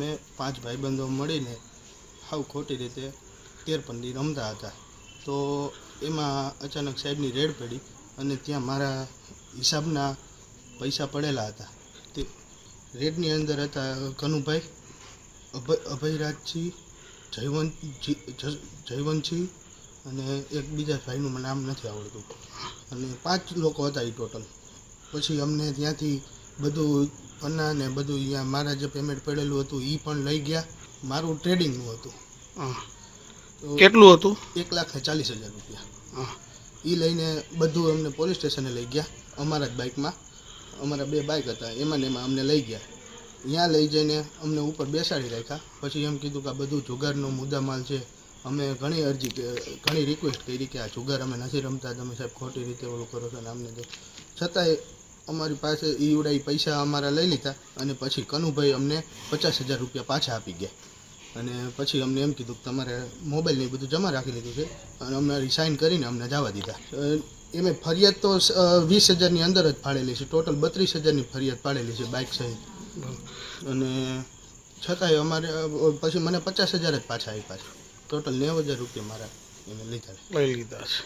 મેં પાંચ ભાઈબંધો મળીને હાવ ખોટી રીતે તેરપંદી રમતા હતા. તો એમાં અચાનક સાહેબની રેડ પડી અને ત્યાં મારા હિસાબના પૈસા પડેલા હતા. તે રેડની અંદર હતા કનુભાઈ, અભય, અભયરાજજી, જયવંત જયવંતસિંહ અને એક બીજા ભાઈનું મને નામ નથી આવડતું. અને પાંચ લોકો હતા એ ટોટલ. પછી અમને ત્યાંથી બધું પન્ના ને બધું અહીંયા મારા જે પેમેન્ટ પડેલું હતું એ પણ લઈ ગયા. મારું ટ્રેડિંગનું હતું. હા. તો કેટલું હતું? એક લાખ ને ચાલીસ હજાર રૂપિયા. એ લઈને બધું અમને પોલીસ સ્ટેશને લઈ ગયા અમારા જ બાઇકમાં અમારા બે બાઇક હતા એમાં ને એમાં અમને લઈ ગયા. ત્યાં લઈ જઈને અમને ઉપર બેસાડી રાખ્યા. પછી એમ કીધું કે આ બધું જુગારનો મુદ્દામાલ છે. અમે ઘણી અરજી ઘણી રિક્વેસ્ટ કરી કે આ જુગાર અમે નથી રમતા. તમે સાહેબ ખોટી રીતે ઓલું કરો છો ને અમને છતાંય અમારી પાસે ઈવડા ઈ પૈસા અમારા લઈ લીધા અને પછી કનુભાઈ અમને પચાસ હજાર રૂપિયા પાછા આપી ગયા. અને પછી અમને એમ કીધું કે તમારે મોબાઈલ ને એ બધું જમા રાખી લીધું છે અને અમને રિસાઇન કરીને અમને જવા દીધા. એમે ફરિયાદ તો વીસ હજારની અંદર જ ફાળેલી છે. ટોટલ બત્રીસ હજારની ફરિયાદ પાડેલી છે બાઇક સહિત. અને છતાંય અમારે પછી મને પચાસ હજાર જ પાછા આપ્યા છે. ટોટલ નેવું હજાર રૂપિયા મારા એને લીધા લઈ લીધા છે.